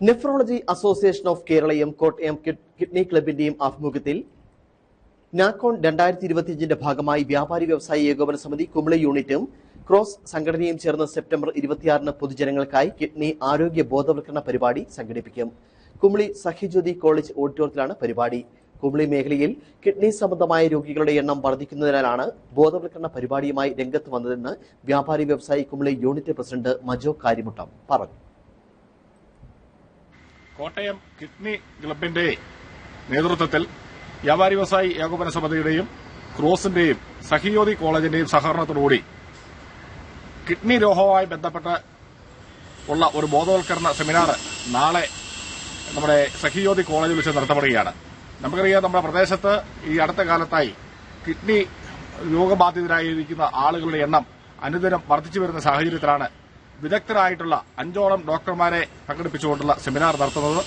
Nephrology association of കേരളയും Kottayam kid- kidney ക്ലബിന്റെയും ആഭിമുഖ്യത്തിൽ നാക്കോൺ രണ്ടായിരത്തി ഇരുപത്തിയഞ്ചിന്റെ ഭാഗമായി വ്യാപാരി വ്യവസായി ഏകോപന സമിതി കുമിളി യൂണിറ്റും ക്രോസ് സംഘടനയും ചേർന്ന് സെപ്റ്റംബർ ഇരുപത്തിയാറിന് പൊതുജനങ്ങൾക്കായി കിഡ്നി ആരോഗ്യ ബോധവൽക്കരണ പരിപാടി സംഘടിപ്പിക്കും. കുമിളി സഹ്യജ്യോതി കോളേജ് ഓഡിറ്റോറിയത്തിലാണ് പരിപാടി. കുമിളി മേഖലയിൽ കിഡ്നി സംബന്ധമായ രോഗികളുടെ എണ്ണം വർദ്ധിക്കുന്നതിനാലാണ് ബോധവൽക്കരണ പരിപാടിയുമായി രംഗത്ത് വന്നതെന്ന് വ്യാപാരി വ്യവസായി കുമിളി യൂണിറ്റ് പ്രസിഡന്റ് മജോ കാരിമുട്ടം പറഞ്ഞു. കോട്ടയം കിഡ്നി ക്ലബിന്റെ നേതൃത്വത്തിൽ വ്യാപാരി വ്യവസായി ഏകോപന സമിതിയുടെയും ക്രോസിന്റെയും സഹിയോതി കോളേജിന്റെയും സഹകരണത്തോടുകൂടി കിഡ്നി രോഗവുമായി ബന്ധപ്പെട്ട് ഉള്ള ഒരു ബോധവൽക്കരണ സെമിനാർ നാളെ നമ്മുടെ സഹിയോതി കോളേജിൽ വെച്ച് നടത്തപ്പെടുകയാണ്. നമുക്കറിയാം നമ്മുടെ പ്രദേശത്ത് ഈ അടുത്ത കാലത്തായി കിഡ്നി രോഗബാധിതരായിരിക്കുന്ന ആളുകളുടെ എണ്ണം അനുദിനം വർദ്ധിച്ചു വരുന്ന സാഹചര്യത്തിലാണ് വിദഗ്ധരായിട്ടുള്ള അഞ്ചോളം ഡോക്ടർമാരെ പങ്കെടുപ്പിച്ചുകൊണ്ടുള്ള സെമിനാർ നടത്തുന്നത്.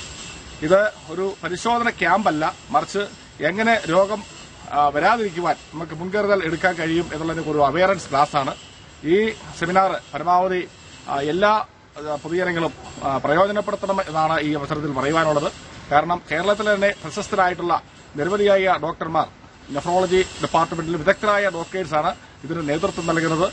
ഇത് ഒരു പരിശോധന ക്യാമ്പല്ല. മറിച്ച് എങ്ങനെ രോഗം വരാതിരിക്കുവാൻ നമുക്ക് മുൻകരുതൽ എടുക്കാൻ കഴിയും എന്നുള്ളതിന് ഒരു അവയറൻസ് ക്ലാസ്സാണ്. ഈ സെമിനാർ പരമാവധി എല്ലാ പൊതുജനങ്ങളും പ്രയോജനപ്പെടുത്തണം എന്നാണ് ഈ അവസരത്തിൽ പറയുവാനുള്ളത്. കാരണം കേരളത്തിൽ തന്നെ പ്രശസ്തരായിട്ടുള്ള നിരവധിയായ ഡോക്ടർമാർ നെഫ്രോളജി ഡിപ്പാർട്ട്മെന്റിൽ വിദഗ്ധരായ ഡോക്ടേഴ്സാണ് ഇതിന് നേതൃത്വം നൽകുന്നത്.